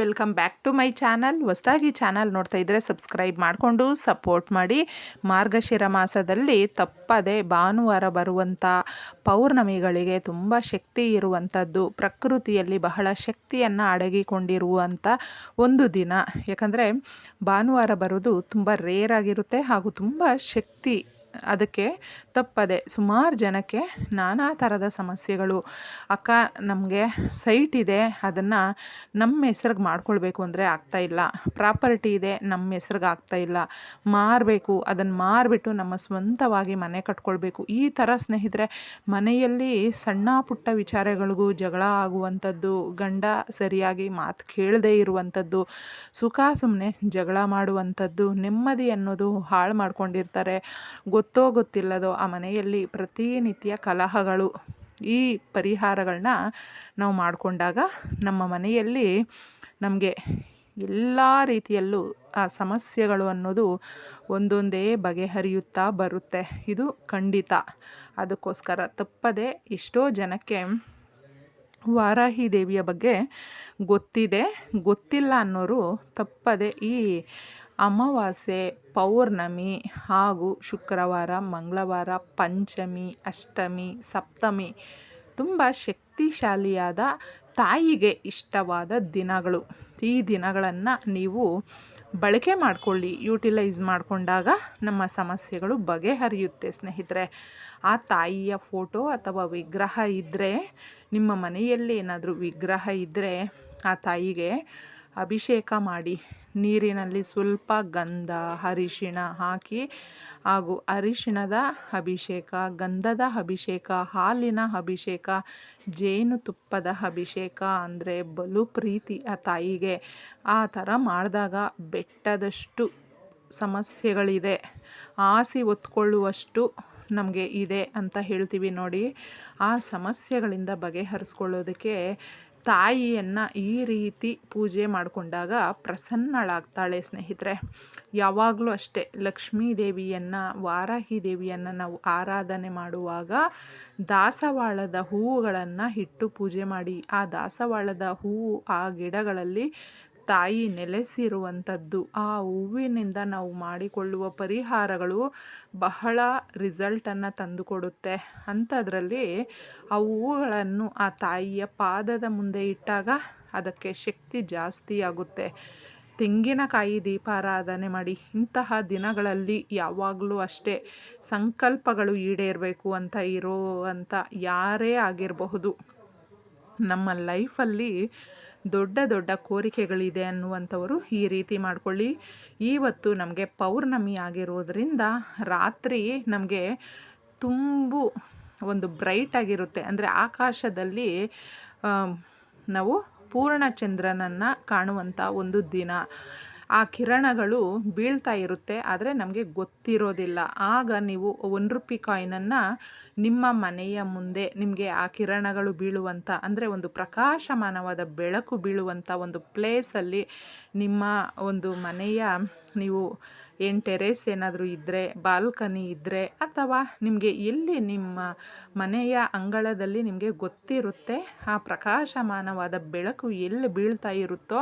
Welcome back to my channel. ಹೊಸದಾಗಿ channel ನೋಡ್ತಾ ಇದ್ದರೆ ಸಬ್ಸ್ಕ್ರೈಬ್ ಮಾಡಿಕೊಂಡು ಸಪೋರ್ಟ್ ಮಾಡಿ. ಮಾರ್ಗಶಿರ ಮಾಸದಲ್ಲಿ ತಪ್ಪದೆ ಭಾನುವಾರ ಬರುವಂಥ ಪೌರ್ಣಮಿಗಳಿಗೆ ತುಂಬ ಶಕ್ತಿ ಇರುವಂಥದ್ದು ಪ್ರಕೃತಿಯಲ್ಲಿ ಬಹಳ ಶಕ್ತಿಯನ್ನು ಅಡಗಿಕೊಂಡಿರುವಂಥ ಒಂದು ದಿನ. ಯಾಕಂದರೆ ಭಾನುವಾರ ಬರೋದು ತುಂಬ ರೇರ್ ಆಗಿರುತ್ತೆ ಹಾಗೂ ತುಂಬ ಶಕ್ತಿ ಅದಕ್ಕೆ ತಪ್ಪದೆ ಸುಮಾರು ಜನಕ್ಕೆ ನಾನಾ ಥರದ ಸಮಸ್ಯೆಗಳು. ಅಕ್ಕ, ನಮಗೆ ಸೈಟ್ ಇದೆ, ಅದನ್ನು ನಮ್ಮ ಹೆಸ್ರಿಗೆ ಮಾಡ್ಕೊಳ್ಬೇಕು ಅಂದರೆ ಆಗ್ತಾಯಿಲ್ಲ ಪ್ರಾಪರ್ಟಿ ಇದೆ ನಮ್ಮ ಹೆಸ್ರಿಗೆ ಆಗ್ತಾಯಿಲ್ಲ ಮಾರಬೇಕು ಅದನ್ನು ಮಾರಿಬಿಟ್ಟು ನಮ್ಮ ಸ್ವಂತವಾಗಿ ಮನೆ ಕಟ್ಕೊಳ್ಬೇಕು. ಈ ಥರ ಸ್ನೇಹಿತರೆ, ಮನೆಯಲ್ಲಿ ಸಣ್ಣ ಪುಟ್ಟ ವಿಚಾರಗಳಿಗೂ ಜಗಳ ಆಗುವಂಥದ್ದು, ಗಂಡ ಸರಿಯಾಗಿ ಮಾತು ಕೇಳದೇ ಇರುವಂಥದ್ದು, ಸುಖ ಸುಮ್ಮನೆ ಜಗಳ ಮಾಡುವಂಥದ್ದು, ನೆಮ್ಮದಿ ಅನ್ನೋದು ಹಾಳು ಮಾಡ್ಕೊಂಡಿರ್ತಾರೆ. ಗೊತ್ತೋ ಗೊತ್ತಿಲ್ಲದೋ ಆ ಮನೆಯಲ್ಲಿ ಪ್ರತಿನಿತ್ಯ ಕಲಹಗಳು ಈ ಪರಿಹಾರಗಳನ್ನ ನಾವು ಮಾಡಿಕೊಂಡಾಗ ನಮ್ಮ ಮನೆಯಲ್ಲಿ ನಮಗೆ ಎಲ್ಲ ರೀತಿಯಲ್ಲೂ ಆ ಸಮಸ್ಯೆಗಳು ಅನ್ನೋದು ಒಂದೊಂದೇ ಬಗೆಹರಿಯುತ್ತಾ ಬರುತ್ತೆ. ಇದು ಖಂಡಿತ. ಅದಕ್ಕೋಸ್ಕರ ತಪ್ಪದೆ ಎಷ್ಟೋ ಜನಕ್ಕೆ ವಾರಾಹಿ ದೇವಿಯ ಬಗ್ಗೆ ಗೊತ್ತಿದೆ. ಗೊತ್ತಿಲ್ಲ ಅನ್ನೋರು ತಪ್ಪದೆ ಈ ಅಮಾವಾಸ್ಯೆ, ಪೌರ್ಣಮಿ ಹಾಗೂ ಶುಕ್ರವಾರ, ಮಂಗಳವಾರ, ಪಂಚಮಿ, ಅಷ್ಟಮಿ, ಸಪ್ತಮಿ ತುಂಬ ಶಕ್ತಿಶಾಲಿಯಾದ ತಾಯಿಗೆ ಇಷ್ಟವಾದ ದಿನಗಳು. ಈ ದಿನಗಳನ್ನು ನೀವು ಬಳಕೆ ಮಾಡಿಕೊಳ್ಳಿ, ಯೂಟಿಲೈಸ್ ಮಾಡಿಕೊಂಡಾಗ ನಮ್ಮ ಸಮಸ್ಯೆಗಳು ಬಗೆಹರಿಯುತ್ತೆ ಸ್ನೇಹಿತರೆ. ಆ ತಾಯಿಯ ಫೋಟೋ ಅಥವಾ ವಿಗ್ರಹ ಇದ್ದರೆ ನಿಮ್ಮ ಮನೆಯಲ್ಲಿ ಏನಾದರೂ ವಿಗ್ರಹ ಇದ್ದರೆ ಆ ತಾಯಿಗೆ ಅಭಿಷೇಕ ಮಾಡಿ ನೀರಿನಲ್ಲಿ ಸ್ವಲ್ಪ ಗಂಧ, ಅರಿಶಿಣ ಹಾಕಿ ಹಾಗೂ ಅರಿಶಿಣದ ಅಭಿಷೇಕ, ಗಂಧದ ಅಭಿಷೇಕ, ಹಾಲಿನ ಅಭಿಷೇಕ ಜೇನುತುಪ್ಪದ ಅಭಿಷೇಕ ಅಂದರೆ ಬಲು ಪ್ರೀತಿ ಆ ತಾಯಿಗೆ. ಆ ಥರ ಮಾಡಿದಾಗ ಬೆಟ್ಟದಷ್ಟು ಸಮಸ್ಯೆಗಳಿದೆ. ಆಸಿ ಒತ್ಕೊಳ್ಳುವಷ್ಟು ನಮಗೆ ಇದೆ ಅಂತ ಹೇಳ್ತೀವಿ ನೋಡಿ. ಆ ಸಮಸ್ಯೆಗಳಿಂದ ಬಗೆಹರಿಸ್ಕೊಳ್ಳೋದಕ್ಕೆ ತಾಯಿಯನ್ನು ಈ ರೀತಿ ಪೂಜೆ ಮಾಡಿಕೊಂಡಾಗ ಪ್ರಸನ್ನಳಾಗ್ತಾಳೆ ಸ್ನೇಹಿತರೆ. ಯಾವಾಗಲೂ ಅಷ್ಟೇ ಲಕ್ಷ್ಮೀ ದೇವಿಯನ್ನು ವಾರಾಹಿ ದೇವಿಯನ್ನು ನಾವು ಆರಾಧನೆ ಮಾಡುವಾಗ ದಾಸವಾಳದ ಹೂವುಗಳನ್ನು ಇಟ್ಟು ಪೂಜೆ ಮಾಡಿ, ಆ ದಾಸವಾಳದ ಹೂವು ಆ ಗಿಡಗಳಲ್ಲಿ ತಾಯಿ ನೆಲೆಸಿರುವಂಥದ್ದು. ಆ ಹೂವಿನಿಂದ ನಾವು ಮಾಡಿಕೊಳ್ಳುವ ಪರಿಹಾರಗಳು ಬಹಳ ರಿಸಲ್ಟನ್ನು ತಂದುಕೊಡುತ್ತೆ. ಅಂಥದ್ರಲ್ಲಿ ಆ ಹೂವುಗಳನ್ನು ಆ ತಾಯಿಯ ಪಾದದ ಮುಂದೆ ಇಟ್ಟಾಗ ಅದಕ್ಕೆ ಶಕ್ತಿ ಜಾಸ್ತಿ ಆಗುತ್ತೆ. ತೆಂಗಿನಕಾಯಿ ದೀಪಾರಾಧನೆ ಮಾಡಿ, ಇಂತಹ ದಿನಗಳಲ್ಲಿ ಯಾವಾಗಲೂ ಅಷ್ಟೇ ಸಂಕಲ್ಪಗಳು ಈಡೇರಬೇಕು ಅಂತ ಇರೋ ಅಂತ ಯಾರೇ ಆಗಿರಬಹುದು. ನಮ್ಮ ಲೈಫಲ್ಲಿ ದೊಡ್ಡ ದೊಡ್ಡ ಕೋರಿಕೆಗಳಿದೆ ಅನ್ನುವಂಥವರು ಈ ರೀತಿ ಮಾಡಿಕೊಳ್ಳಿ. ಇವತ್ತು ನಮಗೆ ಪೌರ್ಣಮಿ ಆಗಿರೋದ್ರಿಂದ ರಾತ್ರಿ ನಮಗೆ ತುಂಬು ಒಂದು ಬ್ರೈಟ್ ಆಗಿರುತ್ತೆ. ಅಂದರೆ ಆಕಾಶದಲ್ಲಿ ನಾವು ಪೂರ್ಣಚಂದ್ರನನ್ನು ಕಾಣುವಂಥ ಒಂದು ದಿನ. ಆ ಕಿರಣಗಳು ಬೀಳ್ತಾ ಇರುತ್ತೆ, ಆದರೆ ನಮಗೆ ಗೊತ್ತಿರೋದಿಲ್ಲ. ಆಗ ನೀವು ಒಂದು ರುಪಿ ಕಾಯಿನನ್ನು ನಿಮ್ಮ ಮನೆಯ ಮುಂದೆ ನಿಮಗೆ ಆ ಕಿರಣಗಳು ಬೀಳುವಂಥ ಅಂದರೆ ಒಂದು ಪ್ರಕಾಶಮಾನವಾದ ಬೆಳಕು ಬೀಳುವಂಥ ಒಂದು ಪ್ಲೇಸಲ್ಲಿ ನಿಮ್ಮ ಒಂದು ಮನೆಯ ನೀವು ಏನು ಟೆರೇಸ್ ಏನಾದರೂ ಇದ್ದರೆ ಬಾಲ್ಕನಿ ಇದ್ದರೆ ಅಥವಾ ನಿಮಗೆ ಎಲ್ಲಿ ನಿಮ್ಮ ಮನೆಯ ಅಂಗಳದಲ್ಲಿ ನಿಮಗೆ ಗೊತ್ತಿರುತ್ತೆ ಆ ಪ್ರಕಾಶಮಾನವಾದ ಬೆಳಕು ಎಲ್ಲಿ ಬೀಳ್ತಾ ಇರುತ್ತೋ,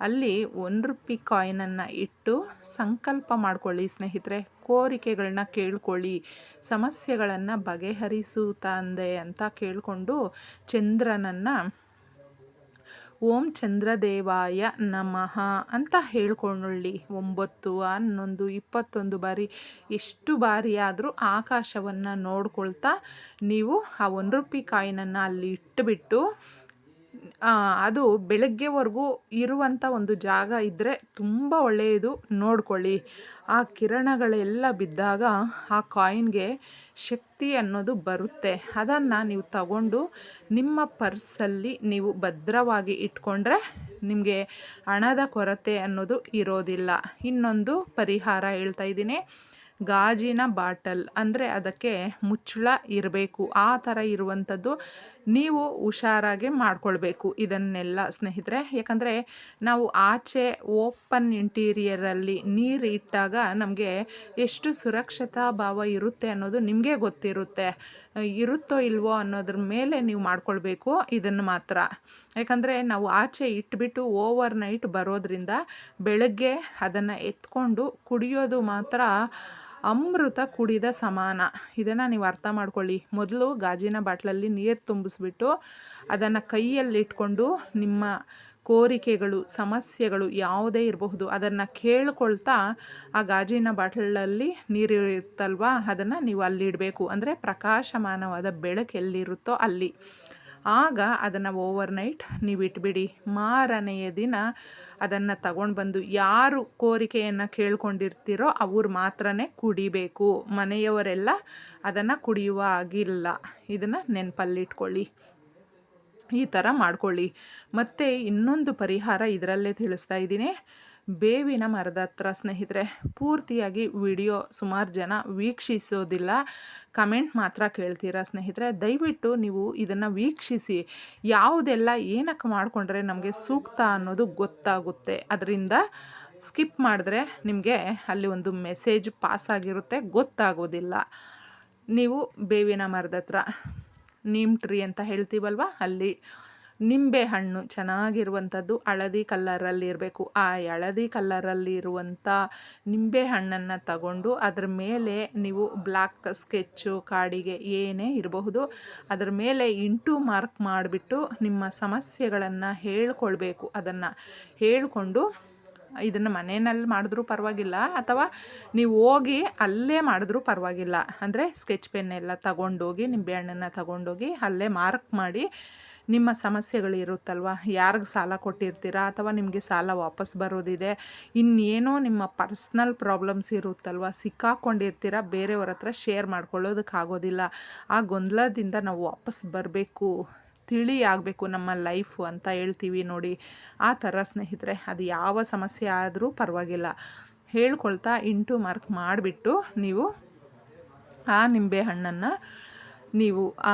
ಅಲ್ಲಿ ಒಂದು ರುಪಿ ಕಾಯಿನನ್ನು ಇಟ್ಟು ಸಂಕಲ್ಪ ಮಾಡಿಕೊಳ್ಳಿ ಸ್ನೇಹಿತರೆ. ಕೋರಿಕೆಗಳನ್ನ ಕೇಳ್ಕೊಳ್ಳಿ, ಸಮಸ್ಯೆಗಳನ್ನು ಬಗೆಹರಿಸು ತಂದೆ ಅಂತ ಕೇಳಿಕೊಂಡು ಚಂದ್ರನನ್ನು ಓಂ ಚಂದ್ರದೇವಾಯ ನಮಃ ಅಂತ ಹೇಳ್ಕೊಳ್ಳಿ ಒಂಬತ್ತು, ಹನ್ನೊಂದು, ಇಪ್ಪತ್ತೊಂದು ಬಾರಿ ಎಷ್ಟು ಬಾರಿ ಆದರೂ ಆಕಾಶವನ್ನು ನೋಡ್ಕೊಳ್ತಾ ನೀವು ಆ ಒಂದು ರೂಪಾಯಿ ಕಾಯಿನನ್ನು ಅಲ್ಲಿ ಇಟ್ಟುಬಿಟ್ಟು ಅದು ಬೆಳಗ್ಗೆವರೆಗೂ ಇರುವಂಥ ಒಂದು ಜಾಗ ಇದ್ದರೆ ತುಂಬ ಒಳ್ಳೆಯದು. ನೋಡ್ಕೊಳ್ಳಿ. ಆ ಕಿರಣಗಳೆಲ್ಲ ಬಿದ್ದಾಗ ಆ ಕಾಯಿನ್ಗೆ ಶಕ್ತಿ ಅನ್ನೋದು ಬರುತ್ತೆ. ಅದನ್ನು ನೀವು ತಗೊಂಡು ನಿಮ್ಮ ಪರ್ಸಲ್ಲಿ ನೀವು ಭದ್ರವಾಗಿ ಇಟ್ಕೊಂಡ್ರೆ ನಿಮಗೆ ಹಣದ ಕೊರತೆ ಅನ್ನೋದು ಇರೋದಿಲ್ಲ. ಇನ್ನೊಂದು ಪರಿಹಾರ ಹೇಳ್ತಾ ಇದ್ದೀನಿ. ಗಾಜಿನ ಬಾಟಲ್ ಅಂದರೆ ಅದಕ್ಕೆ ಮುಚ್ಚಳ ಇರಬೇಕು. ಆ ಥರ ಇರುವಂಥದ್ದು ನೀವು ಹುಷಾರಾಗಿ ಮಾಡಿಕೊಳ್ಬೇಕು. ಇದನ್ನೆಲ್ಲ ಸ್ನೇಹಿತರೆ, ಯಾಕಂದರೆ ನಾವು ಆಚೆ ಓಪನ್ ಇಂಟೀರಿಯರಲ್ಲಿ ನೀರು ಇಟ್ಟಾಗ ನಮಗೆ ಎಷ್ಟು ಸುರಕ್ಷತಾ ಭಾವ ಇರುತ್ತೆ ಅನ್ನೋದು ನಿಮಗೆ ಗೊತ್ತಿರುತ್ತೆ. ಇರುತ್ತೋ ಇಲ್ವೋ ಅನ್ನೋದ್ರ ಮೇಲೆ ನೀವು ಮಾಡ್ಕೊಳ್ಬೇಕು ಇದನ್ನು ಮಾತ್ರ. ಯಾಕಂದರೆ ನಾವು ಆಚೆ ಇಟ್ಬಿಟ್ಟು ಓವರ್ ನೈಟ್ ಬರೋದ್ರಿಂದ ಬೆಳಗ್ಗೆ ಅದನ್ನು ಎತ್ಕೊಂಡು ಕುಡಿಯೋದು ಮಾತ್ರ ಅಮೃತ ಕುಡಿದ ಸಮಾನ. ಇದನ್ನು ನೀವು ಅರ್ಥ ಮಾಡ್ಕೊಳ್ಳಿ. ಮೊದಲು ಗಾಜಿನ ಬಾಟ್ಲಲ್ಲಿ ನೀರು ತುಂಬಿಸ್ಬಿಟ್ಟು ಅದನ್ನು ಕೈಯಲ್ಲಿಟ್ಕೊಂಡು ನಿಮ್ಮ ಕೋರಿಕೆಗಳು, ಸಮಸ್ಯೆಗಳು ಯಾವುದೇ ಇರಬಹುದು, ಅದನ್ನು ಕೇಳ್ಕೊಳ್ತಾ ಆ ಗಾಜಿನ ಬಾಟ್ಲಲ್ಲಿ ನೀರು ಇರುತ್ತಲ್ವ, ಅದನ್ನು ನೀವು ಅಲ್ಲಿ ಇಡಬೇಕು. ಅಂದರೆ ಪ್ರಕಾಶಮಾನವಾದ ಬೆಳಕು ಎಲ್ಲಿರುತ್ತೋ ಅಲ್ಲಿ. ಆಗ ಅದನ್ನು ಓವರ್ನೈಟ್ ನೀವು ಇಟ್ಬಿಡಿ. ಮಾರನೆಯ ದಿನ ಅದನ್ನು ತಗೊಂಡು ಬಂದು ಯಾರು ಕೋರಿಕೆಯನ್ನು ಕೇಳ್ಕೊಂಡಿರ್ತೀರೋ ಅವ್ರು ಮಾತ್ರ ಕುಡಿಬೇಕು. ಮನೆಯವರೆಲ್ಲ ಅದನ್ನು ಕುಡಿಯುವ ಆಗಿಲ್ಲ ಇದನ್ನು ನೆನಪಲ್ಲಿಟ್ಕೊಳ್ಳಿ. ಈ ಥರ ಮಾಡ್ಕೊಳ್ಳಿ. ಮತ್ತು ಇನ್ನೊಂದು ಪರಿಹಾರ ಇದರಲ್ಲೇ ತಿಳಿಸ್ತಾ ಇದ್ದೀನಿ. ಬೇವಿನ ಮರದ ಹತ್ರ ಸ್ನೇಹಿತರೆ, ಪೂರ್ತಿಯಾಗಿ ವಿಡಿಯೋ ಸುಮಾರು ಜನ ವೀಕ್ಷಿಸೋದಿಲ್ಲ. ಕಮೆಂಟ್ ಮಾತ್ರ ಕೇಳ್ತೀರಾ ಸ್ನೇಹಿತರೆ? ದಯವಿಟ್ಟು ನೀವು ಇದನ್ನು ವೀಕ್ಷಿಸಿ. ಯಾವುದೆಲ್ಲ ಏನಕ್ಕೆ ಮಾಡಿಕೊಂಡ್ರೆ ನಮಗೆ ಸೂಕ್ತ ಅನ್ನೋದು ಗೊತ್ತಾಗುತ್ತೆ. ಅದರಿಂದ ಸ್ಕಿಪ್ ಮಾಡಿದ್ರೆ ನಿಮಗೆ ಅಲ್ಲಿ ಒಂದು ಮೆಸೇಜ್ ಪಾಸ್ ಆಗಿರುತ್ತೆ, ಗೊತ್ತಾಗೋದಿಲ್ಲ. ನೀವು ಬೇವಿನ ಮರದ ಹತ್ರ ನೀಮ್ ಟ್ರೀ ಅಂತ ಹೇಳ್ತೀವಲ್ವ? ಅಲ್ಲಿ ನಿಂಬೆ ಹಣ್ಣು ಚೆನ್ನಾಗಿರುವಂಥದ್ದು ಹಳದಿ ಕಲ್ಲರಲ್ಲಿ ಇರಬೇಕು. ಆ ಹಳದಿ ಕಲ್ಲರಲ್ಲಿ ಇರುವಂಥ ನಿಂಬೆ ಹಣ್ಣನ್ನು ತಗೊಂಡು ಅದ್ರ ಮೇಲೆ ನೀವು ಬ್ಲ್ಯಾಕ್ ಸ್ಕೆಚ್ಚು ಕಾಡಿಗೆ ಏನೇ ಇರಬಹುದು, ಅದರ ಮೇಲೆ ಇಂಟು ಮಾರ್ಕ್ ಮಾಡಿಬಿಟ್ಟು ನಿಮ್ಮ ಸಮಸ್ಯೆಗಳನ್ನು ಹೇಳ್ಕೊಳ್ಬೇಕು. ಅದನ್ನು ಹೇಳಿಕೊಂಡು ಇದನ್ನು ಮನೆಯಲ್ಲಿ ಮಾಡಿದ್ರೂ ಪರವಾಗಿಲ್ಲ, ಅಥವಾ ನೀವು ಹೋಗಿ ಅಲ್ಲೇ ಮಾಡಿದ್ರೂ ಪರವಾಗಿಲ್ಲ. ಅಂದರೆ ಸ್ಕೆಚ್ ಪೆನ್ ಎಲ್ಲ ತಗೊಂಡೋಗಿ ನಿಂಬೆಹಣ್ಣನ್ನು ತಗೊಂಡೋಗಿ ಅಲ್ಲೇ ಮಾರ್ಕ್ ಮಾಡಿ ನಿಮ್ಮ ಸಮಸ್ಯೆಗಳು ಇರುತ್ತಲ್ವ? ಯಾರಿಗೆ ಸಾಲ ಕೊಟ್ಟಿರ್ತೀರಾ? ಅಥವಾ ನಿಮಗೆ ಸಾಲ ವಾಪಸ್ ಬರೋದಿದೆ? ಇನ್ನೇನೋ ನಿಮ್ಮ ಪರ್ಸ್ನಲ್ ಪ್ರಾಬ್ಲಮ್ಸ್ ಇರುತ್ತಲ್ವ? ಸಿಕ್ಕಾಕೊಂಡಿರ್ತೀರ? ಬೇರೆಯವ್ರ ಹತ್ರ ಶೇರ್ ಮಾಡ್ಕೊಳ್ಳೋದಕ್ಕಾಗೋದಿಲ್ಲ ಆ ಗೊಂದಲದಿಂದ ನಾವು ವಾಪಸ್ ಬರಬೇಕು. ತಿಳಿ ಆಗಬೇಕು ನಮ್ಮ ಲೈಫು ಅಂತ ಹೇಳ್ತೀವಿ ನೋಡಿ. ಆ ಥರ ಸ್ನೇಹಿತರೆ, ಅದು ಯಾವ ಸಮಸ್ಯೆ ಆದರೂ ಪರವಾಗಿಲ್ಲ. ಹೇಳ್ಕೊಳ್ತಾ ಇಂಟು ಮಾರ್ಕ್ ಮಾಡಿಬಿಟ್ಟು ನೀವು ಆ ನಿಂಬೆ ಹಣ್ಣನ್ನು ನೀವು, ಆ,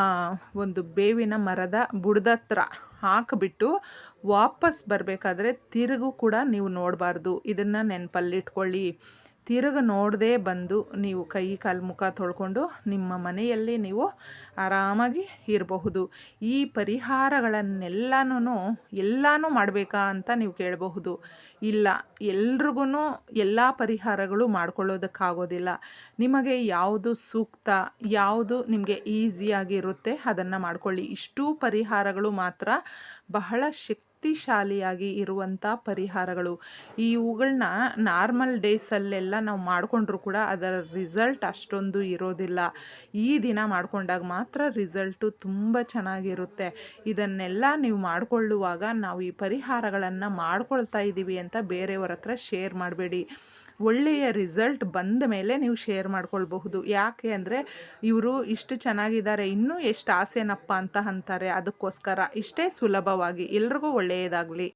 ಒಂದು ಬೇವಿನ ಮರದ ಬುಡದತ್ರ ಹಾಕಿಬಿಟ್ಟು ವಾಪಸ್ ಬರಬೇಕಾದ್ರೆ ತಿರುಗು ಕೂಡ ನೀವು ನೋಡಬಾರ್ದು. ಇದನ್ನು ನೆನಪಲ್ಲಿಟ್ಕೊಳ್ಳಿ. ತಿರುಗಿ ನೋಡದೆ ಬಂದು ನೀವು ಕೈ ಕಾಲು ಮುಖ ತೊಳ್ಕೊಂಡು ನಿಮ್ಮ ಮನೆಯಲ್ಲಿ ನೀವು ಆರಾಮಾಗಿ ಇರಬಹುದು. ಈ ಪರಿಹಾರಗಳನ್ನೆಲ್ಲನೂ ಎಲ್ಲನೂ ಮಾಡಬೇಕಾ ಅಂತ ನೀವು ಕೇಳಬಹುದು. ಇಲ್ಲ ಎಲ್ರಿಗೂ ಎಲ್ಲ ಪರಿಹಾರಗಳು ಮಾಡ್ಕೊಳ್ಳೋದಕ್ಕಾಗೋದಿಲ್ಲ. ನಿಮಗೆ ಯಾವುದು ಸೂಕ್ತ, ಯಾವುದು ನಿಮಗೆ ಈಸಿಯಾಗಿರುತ್ತೆ ಅದನ್ನು ಮಾಡ್ಕೊಳ್ಳಿ. ಇಷ್ಟೂ ಪರಿಹಾರಗಳು ಮಾತ್ರ ಬಹಳ ಶಕ್ತಿ ಶಕ್ತಿಶಾಲಿಯಾಗಿ ಇರುವಂಥ ಪರಿಹಾರಗಳು. ಈ ಇವುಗಳನ್ನ ನಾರ್ಮಲ್ ಡೇಸಲ್ಲೆಲ್ಲ ನಾವು ಮಾಡಿಕೊಂಡ್ರೂ ಕೂಡ ಅದರ ರಿಸಲ್ಟ್ ಅಷ್ಟೊಂದು ಇರೋದಿಲ್ಲ. ಈ ದಿನ ಮಾಡಿಕೊಂಡಾಗ ಮಾತ್ರ ರಿಸಲ್ಟು ತುಂಬ ಚೆನ್ನಾಗಿರುತ್ತೆ. ಇದನ್ನೆಲ್ಲ ನೀವು ಮಾಡಿಕೊಳ್ಳುವಾಗ ನಾವು ಈ ಪರಿಹಾರಗಳನ್ನು ಮಾಡ್ಕೊಳ್ತಾ ಇದ್ದೀವಿ ಅಂತ ಬೇರೆಯವರ ಹತ್ರ ಶೇರ್ ಮಾಡಬೇಡಿ. ಒಳ್ಳೆಯ ರಿಸಲ್ಟ್ ಬಂದ ಮೇಲೆ ನೀವು ಶೇರ್ ಮಾಡ್ಕೊಳ್ಬಹುದು. ಯಾಕೆ ಅಂದರೆ ಇವರು ಇಷ್ಟು ಚೆನ್ನಾಗಿದ್ದಾರೆ, ಇನ್ನೂ ಎಷ್ಟು ಆಸೆನಪ್ಪ ಅಂತ ಅಂತಾರೆ. ಅದಕ್ಕೋಸ್ಕರ ಇಷ್ಟೇ ಸುಲಭವಾಗಿ ಎಲ್ರಿಗೂ ಒಳ್ಳೆಯದಾಗಲಿ.